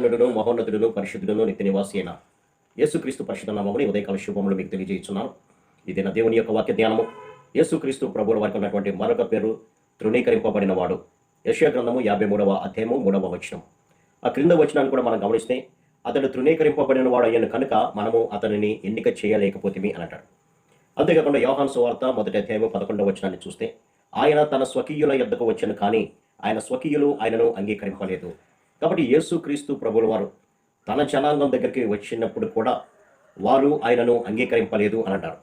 సర్వోన్నతుడును మహోన్నతుడును పరిశుద్ధుడును నిత్య నివాసి అయిన యేసుక్రీస్తు పరిశుద్ధ నామముని ఉదయకాల శుభములు మీకు తెలియజేస్తున్నాను ఇది నా దేవుని యొక్క వాక్య ధ్యానము యేసుక్రీస్తు ప్రభుల వారికి ఉన్నటువంటి మరొక పేరు తృణీకరింపబడిన వాడు యశయ గ్రంథము యాభై మూడవ అధ్యాయము మూడవ వచనం. ఆ క్రింద వచనాన్ని కూడా మనం గమనిస్తే అతడు తృణీకరింపబడిన వాడు అయ్యాను కనుక మనము అతనిని ఎన్నిక చేయలేకపోతే అని అంటాడు అంతేకాకుండా యోహాన్ సువార్త మొదటి అధ్యాయము పదకొండవ వచనాన్ని చూస్తే ఆయన తన స్వకీయుల యొద్దకు వచ్చాను కానీ ఆయన స్వకీయులు ఆయనను అంగీకరింపలేదు. కాబట్టి యేసుక్రీస్తు ప్రభుల వారు తన జనాంగం దగ్గరికి వచ్చినప్పుడు కూడా వారు ఆయనను అంగీకరింపలేదు అని అంటారు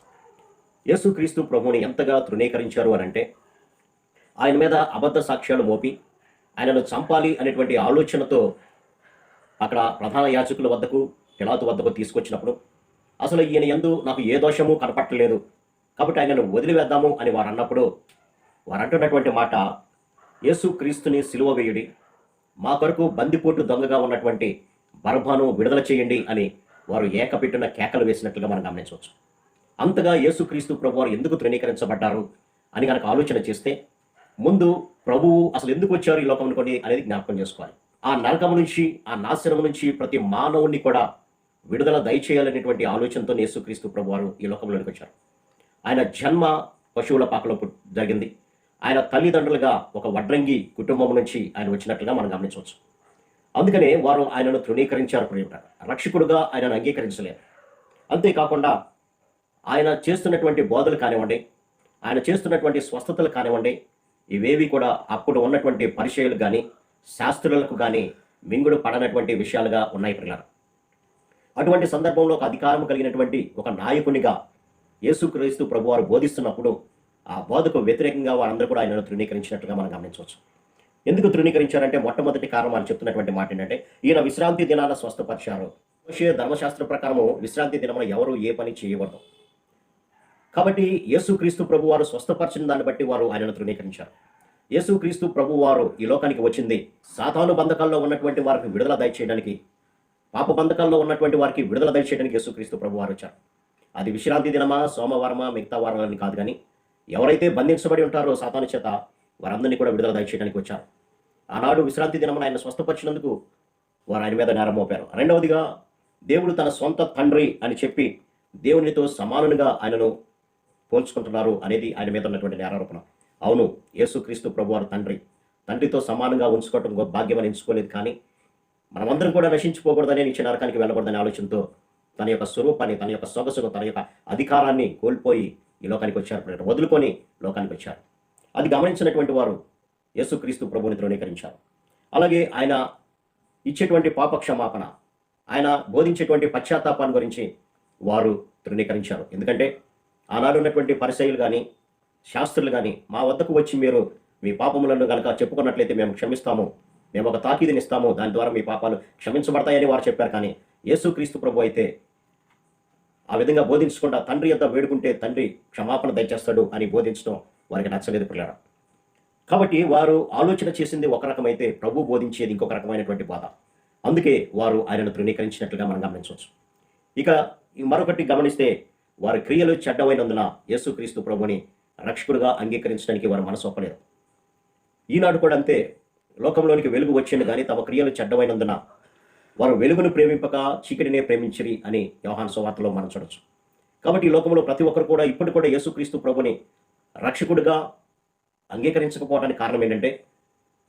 యేసుక్రీస్తు ప్రభువుని ఎంతగా తృణీకరించారు అని అంటే ఆయన మీద అబద్ధ సాక్ష్యాలు మోపి ఆయనను చంపాలి అనేటువంటి ఆలోచనతో అక్కడ ప్రధాన యాచకుల వద్దకు పిలాతు వద్దకు తీసుకొచ్చినప్పుడు అసలు ఈయన ఎందు నాకు ఏ దోషము కనపట్టలేదు కాబట్టి ఆయనను వదిలివేద్దాము అని వారు అన్నప్పుడు వారు అంటున్నటువంటి మాట యేసు క్రీస్తుని సిలువ వేయుడి మా కొరకు బందిపోటు దొంగగా ఉన్నటువంటి బర్భాను విడుదల చేయండి అని వారు ఏకపెట్టిన కేకలు వేసినట్లుగా మనం గమనించవచ్చు. అంతగా యేసుక్రీస్తు ప్రభు వారు ఎందుకు తృణీకరించబడ్డారు అని కనుక ఆలోచన చేస్తే ముందు ప్రభువు అసలు ఎందుకు వచ్చారు ఈ లోకం అనుకోండి అనేది జ్ఞాపకం చేసుకోవాలి. ఆ నరకము నుంచి ఆ నాశనం నుంచి ప్రతి మానవుణ్ణి కూడా విడుదల దయచేయాలనేటువంటి ఆలోచనతో యేసుక్రీస్తు ప్రభు వారు ఈ లోకంలోనికి వచ్చారు. ఆయన జన్మ పశువుల పాకలో జరిగింది. ఆయన తల్లిదండ్రులుగా ఒక వడ్రంగి కుటుంబం నుంచి ఆయన వచ్చినట్లుగా మనం గమనించవచ్చు. అందుకనే వారు ఆయనను తృణీకరించారు ప్రియుట రక్షకుడుగా ఆయనను అంగీకరించలేరు అంతేకాకుండా ఆయన చేస్తున్నటువంటి బోధలు కానివ్వండి ఆయన చేస్తున్నటువంటి స్వస్థతలు కానివ్వండి ఇవేవి కూడా అప్పుడు ఉన్నటువంటి పరిచయాలు కానీ శాస్త్రులకు కానీ మింగుడు పడనటువంటి విషయాలుగా ఉన్నాయి పిల్లలు అటువంటి సందర్భంలో ఒక అధికారం కలిగినటువంటి ఒక నాయకునిగా యేసుక్రీస్తు ప్రభువారు బోధిస్తున్నప్పుడు ఆ బోధకు వ్యతిరేకంగా వారందరూ కూడా ఆయనను తృణీకరించినట్టుగా మనం గమనించవచ్చు. ఎందుకు తృణీకరించారంటే మొట్టమొదటి కారణం వాళ్ళు చెప్తున్నటువంటి మాట ఏంటంటే ఈయన విశ్రాంతి దినాన స్వస్థపరిచారు. ధర్మశాస్త్ర ప్రకారము విశ్రాంతి దినమున ఎవరు ఏ పని చేయకూడదు కాబట్టి యేసుక్రీస్తు ప్రభు వారు స్వస్థపరిచిన దాన్ని బట్టి వారు ఆయనను తృణీకరించారు. యేసుక్రీస్తు ప్రభు వారు ఈ లోకానికి వచ్చింది. సాతాను బంధకాల్లో ఉన్నటువంటి వారికి విడుదల దయచేయడానికి పాప బంధకాల్లో ఉన్నటువంటి వారికి విడుదల దయచేయడానికి యేసుక్రీస్తు ప్రభు వారు వచ్చారు. అది విశ్రాంతి దినమా సోమవారమా మిగతా వారాలని కాదు కానీ ఎవరైతే బంధించబడి ఉంటారో సాతాను చేత వారందరినీ కూడా విడుదల దయచేయడానికి వచ్చారు. ఆనాడు విశ్రాంతి దినమున ఆయన స్వస్థపరిచినందుకు వారు ఆయన మీద నేరం మోపారు. రెండవదిగా దేవుడు తన సొంత తండ్రి అని చెప్పి దేవునితో సమానునిగా ఆయనను పోల్చుకుంటున్నారు అనేది ఆయన మీద ఉన్నటువంటి నేరారోపణ. అవును యేసుక్రీస్తు ప్రభు వారు తండ్రి. తండ్రితో సమానంగా ఉంచుకోవటం గొప్ప భాగ్యం అని ఎంచుకోలేదు కానీ మనమందరం కూడా నశించుకోకూడదని నిత్య నరకానికి వెళ్ళకూడదనే ఆలోచనతో తన యొక్క స్వరూపాన్ని తన యొక్క సొగసును తన యొక్క అధికారాన్ని కోల్పోయి ఈ లోకానికి వచ్చారు. వదులుకొని లోకానికి వచ్చారు. అది గమనించినటువంటి వారు యేసుక్రీస్తు ప్రభుని ధృవీకరించారు. అలాగే ఆయన ఇచ్చేటువంటి పాప క్షమాపణ ఆయన బోధించేటువంటి పశ్చాత్తాపాన్ని గురించి వారు తృణీకరించారు ఎందుకంటే ఆనాడు ఉన్నటువంటి పరిచయులు కానీ శాస్త్రులు కానీ మా వద్దకు వచ్చి మీరు మీ పాపములను కనుక చెప్పుకున్నట్లయితే మేము క్షమిస్తాము. మేము ఒక తాకీదుని ఇస్తాము దాని ద్వారా మీ పాపాలు క్షమించబడతాయని వారు చెప్పారు. కానీ యేసుక్రీస్తు ప్రభు అయితే ఆ విధంగా బోధించకుండా తండ్రి ఎంత వేడుకుంటే తండ్రి క్షమాపణ దయచేస్తాడు అని బోధించడం వారికి నచ్చలేదు పిల్లడ కాబట్టి వారు ఆలోచన చేసింది ఒక రకమైతే ప్రభు బోధించేది ఇంకొక రకమైనటువంటి బాధ. అందుకే వారు ఆయనను తృణీకరించినట్లుగా మనం గమనించవచ్చు. ఇక మరొకటి గమనిస్తే వారి క్రియలు చెడ్డమైనందున యేసుక్రీస్తు ప్రభుని రక్షకుడుగా అంగీకరించడానికి వారు మనసు ఒప్పలేదు. ఈనాడు కూడా అంతే. లోకంలోనికి వెలుగు వచ్చింది కానీ తమ క్రియలు చెడ్డమైనందున వారు వెలుగును ప్రేమింపక చీకటినే ప్రేమించిరి అని యోహాన్ సువార్తలో మనం చూడొచ్చు. కాబట్టి ఈ లోకంలో ప్రతి ఒక్కరు కూడా ఇప్పుడు కూడా యేసుక్రీస్తు ప్రభుని రక్షకుడిగా అంగీకరించకపోవడానికి కారణం ఏంటంటే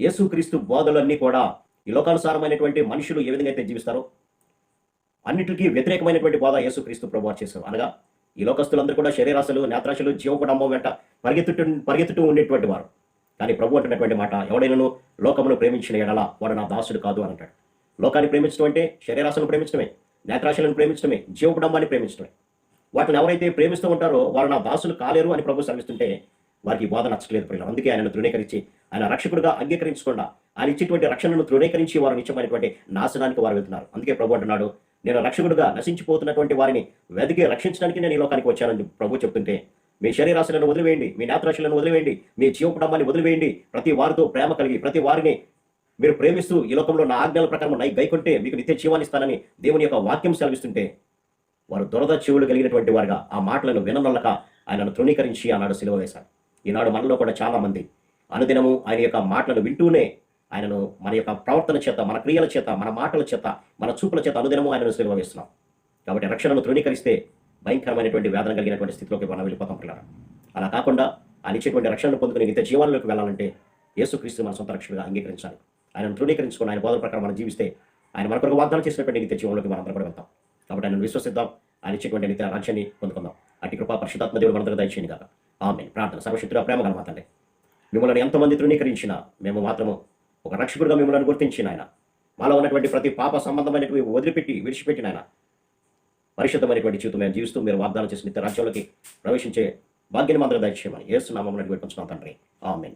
యేసుక్రీస్తు బోధలన్నీ కూడా ఈ లోకానుసారమైనటువంటి మనుషులు ఏ విధంగా అయితే జీవిస్తారో అన్నిటికీ వ్యతిరేకమైనటువంటి బోధ యేసుక్రీస్తు ప్రభు చేశారు. అనగా ఈ లోకస్తులందరూ కూడా శరీరాశలు నేత్రాశలు జీవకుడంబం వెంట పరిగెత్తుతూ పరిగెత్తుతూ ఉండేటువంటి వారు. కానీ ప్రభు అంటున్నటువంటి మాట ఎవడైనాను లోకమును ప్రేమించిన ఎడల వాడు నా దాసుడు కాదు అని అంటాడు. లోకాన్ని ప్రేమించడం అంటే శరీరాశలను ప్రేమించడమే నేత్రాశలను ప్రేమించడమే జీవకుటుంబాన్ని ప్రేమించడమే వాటిని ఎవరైతే ప్రేమిస్తూ ఉంటారో వారు నా దాసులు కాలేరు అని ప్రభు శ్రమిస్తుంటే వారికి బోధ నచ్చలేదు ప్రియులు అందుకే ఆయనను తృణీకరించి ఆయన రక్షకుడుగా అంగీకరించకుండా. ఆయన ఇచ్చేటువంటి రక్షణను తృణీకరించి వారు నిత్యమైనటువంటి నాశనానికి వారు వెళ్తున్నారు. అందుకే ప్రభు అంటున్నాడు నేను రక్షకుడుగా నశించిపోతున్నటువంటి వారిని వెతికి రక్షించడానికి నేను ఈ లోకానికి వచ్చానని ప్రభు చెప్తుంటే మీ శరీరాశలను వదిలివేయండి మీ నేత్రాశలను వదిలివేయండి మీ జీవకుటుంబాన్ని వదిలివేయండి. ప్రతి వారితో ప్రేమ కలిగి ప్రతి వారిని మీరు ప్రేమిస్తూ ఈ లోకంలో నా ఆజ్ఞల ప్రకారం నై గైకుంటే మీకు నిత్య జీవాన్నిస్తానని దేవుని యొక్క వాక్యం సెలవిస్తుంటే వారు దురద చెవులు కలిగినటువంటి వారుగా ఆ మాటలను విననొల్లక ఆయనను తృణీకరించి ఆనాడు సిలువ వేశారు. ఈనాడు మనలో కూడా చాలా మంది అనుదినము ఆయన యొక్క మాటలను వింటూనే ఆయనను మన యొక్క ప్రవర్తన చేత మన క్రియల చేత మన మాటల చేత మన చూపుల చేత అనుదినము ఆయనను సిలువ వేస్తున్నాం. కాబట్టి రక్షణను తృణీకరిస్తే భయంకరమైనటువంటి వేదన కలిగినటువంటి స్థితిలోకి మనం వెళ్ళిపోతాం పిల్లలు అలా కాకుండా ఆయన ఇచ్చేటువంటి రక్షణను పొందుకుని నిత్య జీవాలలోకి వెళ్ళాలంటే యేసుక్రీస్తు మన సొంత రక్షణగా అంగీకరించాలి. ఆయన తృణీకరించుకొని ఆయన బోధన ప్రకారం మనం జీవిస్తే ఆయన మన కొరకు వాగ్దానం చేసినటువంటి నిత్య జీవనంలోకి మనం అందరం కూడా వెళ్తాం. కాబట్టి ఆయన విశ్వసిద్దాం. ఆయన ఇచ్చేటువంటి నిత్య రాజ్యాన్ని పొందుకుందాం. అటు కృపా పరిశుధాత్మ దేవుడు మనందరూ దయచేయండి కాక ఆమె ప్రార్థన. సర్వశక్తుగా ప్రేమ కలమాతండి మిమ్మల్ని ఎంతమంది తృణీకరించినా మేము మాత్రము ఒక రక్షకుడిగా మిమ్మల్ని గుర్తించిన ఆయన. మాలో ఉన్నటువంటి ప్రతి పాప సంబంధమైనటువంటి వదిలిపెట్టి విడిచిపెట్టిన ఆయన. పరిశుద్ధమైనటువంటి జీవితం మేము జీవిస్తూ మీరు వాగ్దానం చేసిన నిత్య రాజ్యంలోకి ప్రవేశించే భాగ్యాన్ని మాత్రం దయచేయమని ఏస్తున్నామని వేడుకుంటున్నాం తండ్రి. ఆమెన్.